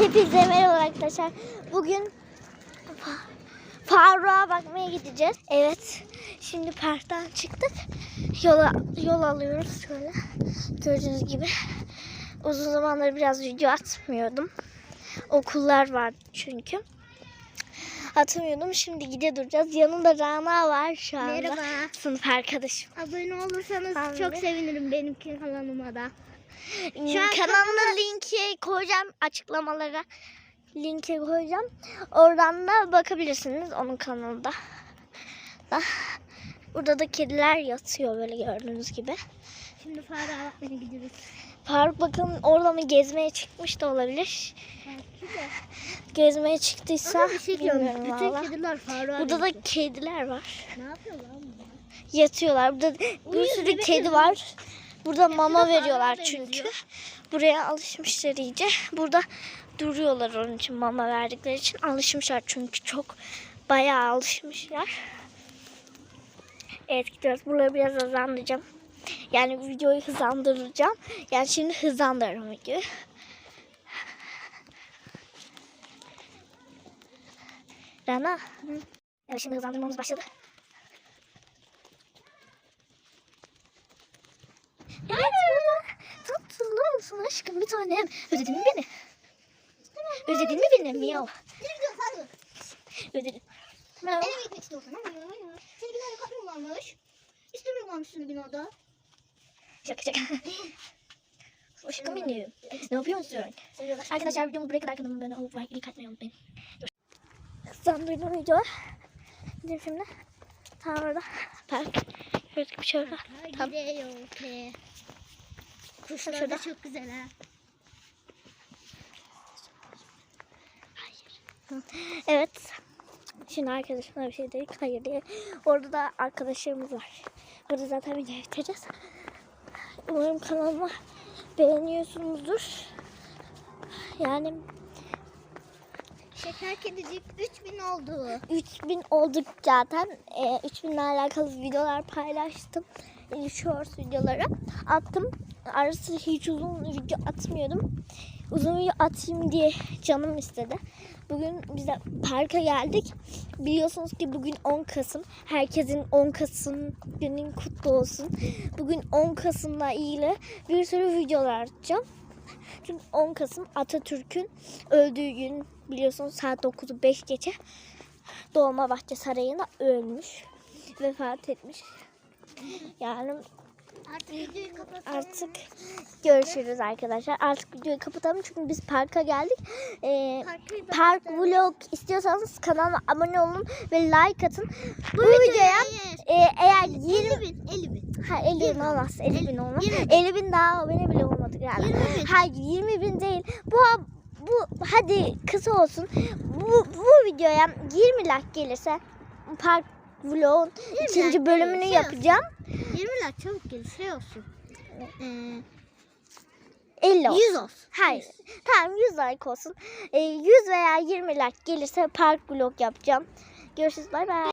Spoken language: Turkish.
Hepinize merhaba arkadaşlar. Bugün Fa- Faruk'a bakmaya gideceğiz. Evet. Şimdi parktan çıktık. Yola, yol alıyoruz şöyle. Gördüğünüz gibi. Uzun zamandır biraz video atmıyordum. Okullar var çünkü. Atmıyordum. Şimdi gide duracağız. Yanında Rana var şu anda. Merhaba. Sınıf arkadaşım. Abone olursanız Ben çok de. sevinirim benimki kanalıma da. an Kanalına linki koyacağım açıklamalara. Linki koyacağım. Oradan da bakabilirsiniz onun kanalında. Da. Burada da kediler yatıyor böyle gördüğünüz gibi. Şimdi Faruk'a bakmaya gidiyoruz. Faruk bakın orada mı gezmeye çıkmış da olabilir. Belki de. Gezmeye çıktıysa Ama bir şey bilmiyorum Bütün valla. kediler Faruk'a Burada da kediler var. Ne yapıyor lan bunlar? Yatıyorlar. Burada bir sürü bebek kedi uyuyor. var. Burada mama veriyorlar benziyor. çünkü. Buraya alışmışlar iyice. Burada duruyorlar onun için mama verdikleri için. Alışmışlar çünkü çok bayağı alışmışlar. Evet gidiyoruz. Buraları biraz hızlandıracağım. Yani videoyu hızlandıracağım. Yani şimdi hızlandırırım videoyu. Rana. Evet şimdi hızlandırmamız başladı. Evet burada. Tatlı aşkım bir tanem? Özledin mi beni? Özledin mi beni? Miyav. Özledim. Merhaba. Eve gitmek istiyorsan ama ya. Senin binada kapın varmış. İstemiyor varmış senin binada. Şaka şaka. Aşkım benim. Ne yapıyorsun? Arkadaşlar videomu buraya kadar kanalıma abone olup like atmayı unutmayın. Hızlandırdım videoyu. Gidelim şimdi. Tam orada. Park. Gördük bir şey orada. Tam. Kuşlar Şurada. da çok güzel ha. Evet. Şimdi arkadaşımla bir şey dedik. Hayır diye. Orada da arkadaşlarımız var. Burada zaten video bitireceğiz. Umarım kanalıma beğeniyorsunuzdur. Yani Şeker kedicik 3000 oldu. 3000 olduk zaten. Ee, 3000 ile alakalı videolar paylaştım. Ee, Shorts videoları attım. Ara sıra hiç uzun video atmıyordum. Uzun video atayım diye canım istedi. Bugün biz de parka geldik. Biliyorsunuz ki bugün 10 Kasım. Herkesin 10 Kasım günün kutlu olsun. Bugün 10 Kasım'la ilgili bir sürü videolar atacağım. Çünkü 10 Kasım Atatürk'ün öldüğü gün biliyorsunuz saat 9'u 5 geçe Dolmabahçe Sarayı'nda ölmüş. Vefat etmiş. Yani Artık videoyu kapatalım. artık görüşürüz arkadaşlar. Artık videoyu kapatalım çünkü biz parka geldik. Ee, Parkı park vlog istiyorsanız kanalıma abone olun ve like atın. Bu, videoya e, eğer 20 50 bin, 50 bin. Ha 50 bin olmaz. 50 bin olmaz. 20 bin. 50 bin daha abone bile olmadı galiba. 20 bin. Hayır 20 bin değil. Bu bu hadi kısa olsun. Bu, bu videoya 20 like gelirse park vlogun 20 ikinci bölümünü gelirse yapacağım. 20 like çabuk gelir şey olsun. Ee, 50 olsun. 100 olsun. Hayır. Tamam 100 like olsun. Ee, 100 veya 20 like gelirse park vlog yapacağım. Görüşürüz. Bay bay.